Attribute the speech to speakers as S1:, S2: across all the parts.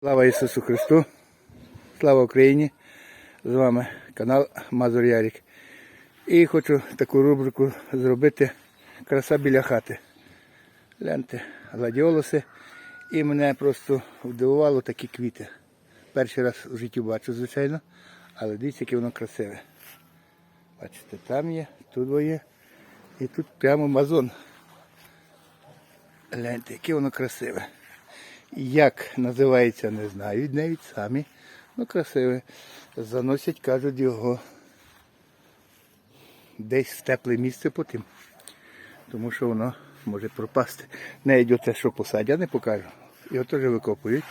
S1: Слава Ісусу Христу! Слава Україні! З вами канал Мазур Ярік. І хочу таку рубрику зробити Краса біля хати. Гляньте, гладіолуси. І мене просто вдивувало такі квіти. Перший раз в житті бачу, звичайно, але дивіться, яке воно красиве. Бачите, там є, тут є. І тут прямо мазон. Гляньте, яке воно красиве. Як називається, не знаю, навіть самі. Ну, красиве. Заносять, кажуть, його десь в тепле місце потім. Тому що воно може пропасти. Навіть оце, що посадять, не покажу. Його теж викопують.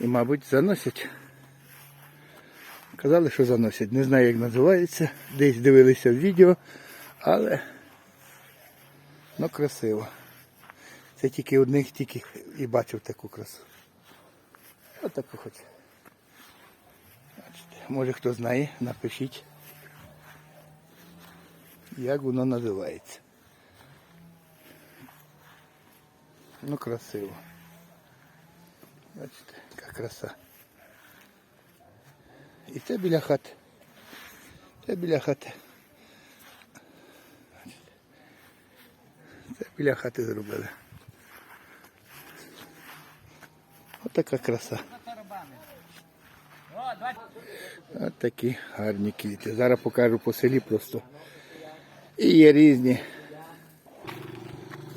S1: І, мабуть, заносять. Казали, що заносять. Не знаю, як називається. Десь дивилися в відео, але ну красиво. Це тільки одних тільки і бачив таку красу. Отаку хоч. Може хто знає, напишіть, як воно називається. Ну красиво. Бачите, яка краса. І це біля хати. Це біля хати. Це біля хати зробили. Отака краса. От такі гарні квіти. Зараз покажу по селі просто. І є різні.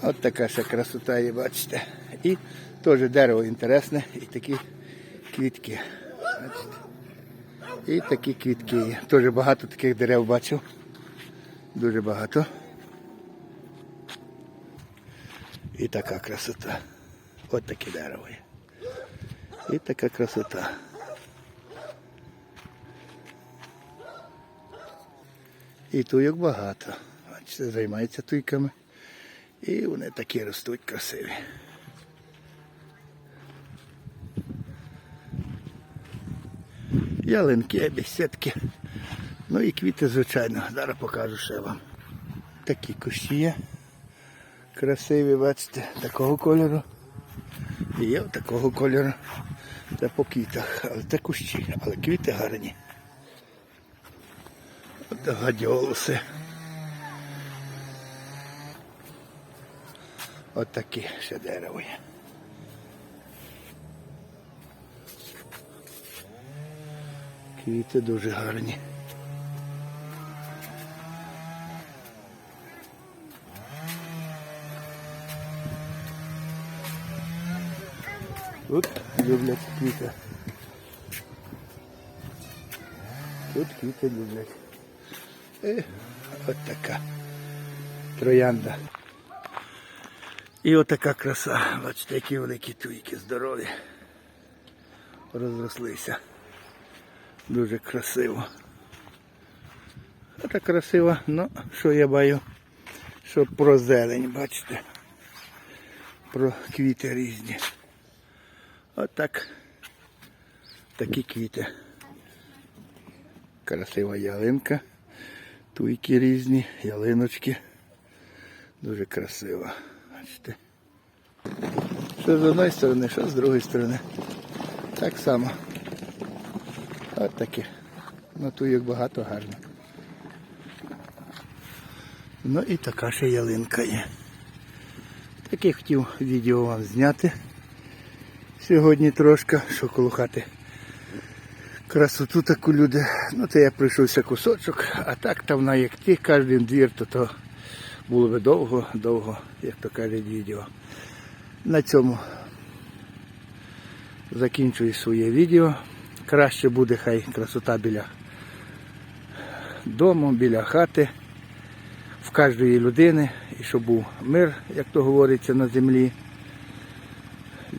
S1: От така ще красота є, бачите. І теж дерево інтересне, і такі квітки. Бачите. І такі квітки є. Теж багато таких дерев бачив. Дуже багато. І така красота. От таке дерево є. І така красота. І туйок багато. Бачите, займаються туйками. І вони такі ростуть красиві. Ялинки, бесідки. Ну і квіти, звичайно. Зараз покажу ще вам. Такі кущі є. Красиві, бачите, такого кольору. І є такого кольору. Це по квітах, але це кущі, але квіти гарні. От гадіолуси. От такі ще дерево є. Квіти дуже гарні. Тут люблять квіти. Тут квіти люблять. І от така троянда. І отака краса. Бачите, які великі туйки, здорові. Розрослися. Дуже красиво. Ота красиво, ну, що я баю, що про зелень, бачите. Про квіти різні. Отак. Такі квіти. Красива ялинка. Туйки різні, ялиночки. Дуже красиво. Бачите. Що з одної сторони, що з другої сторони. Так само. От таке. Ну туйок багато гарно. Ну і така ще ялинка є. Таке хотів відео вам зняти. Сьогодні трошки, що коло хати. Красоту таку люди. Ну це я прийшовся кусочок, а так там на як ті кожен двір, то то було би довго, довго, як то каже відео. На цьому закінчую своє відео. Краще буде хай красота біля дому, біля хати, в кожної людини, і щоб був мир, як то говориться, на землі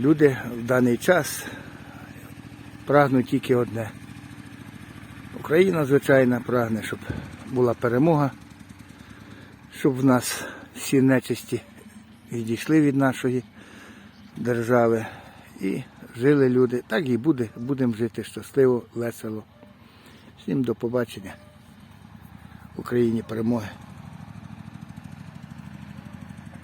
S1: люди в даний час прагнуть тільки одне. Україна, звичайно, прагне, щоб була перемога, щоб в нас всі нечисті відійшли від нашої держави і жили люди. Так і буде, будемо жити щасливо, весело. Всім до побачення. Україні перемоги.